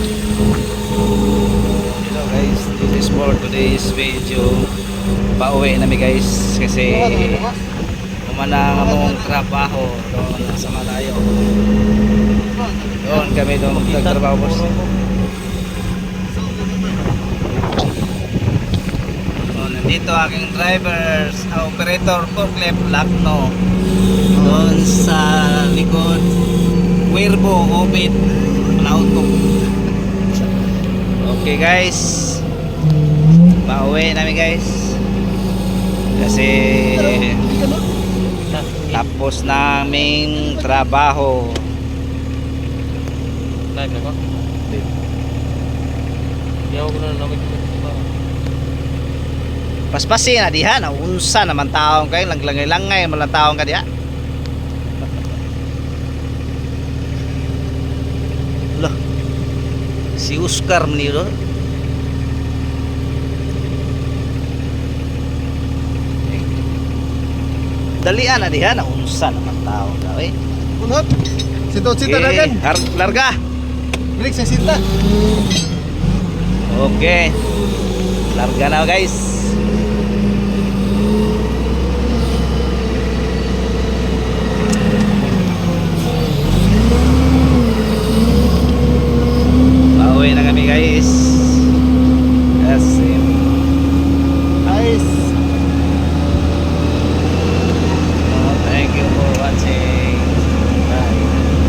Hello guys, this is for today's video. Pauwi na mi guys kasi umanang among trabaho doon sa Malayo. Doon kami doon nagtrabaho boss. Nandito aking drivers, operator forklift Lakno. Doon sa likod, Wirbo, Obit, Lautok. Okay guys. Pauwi namin guys. Kasi tapos naming trabaho. Live na ba? Yaw ko na namin Paspasi na diha na unsa naman taong kayo langlangay-langay man lang taong ka diha. Si Oscar oh. Dalian na diha na unsa naman taong ka eh. Unhot. Sito sita kan. har- larga. Balik sa sita. Okay. Larga na guys.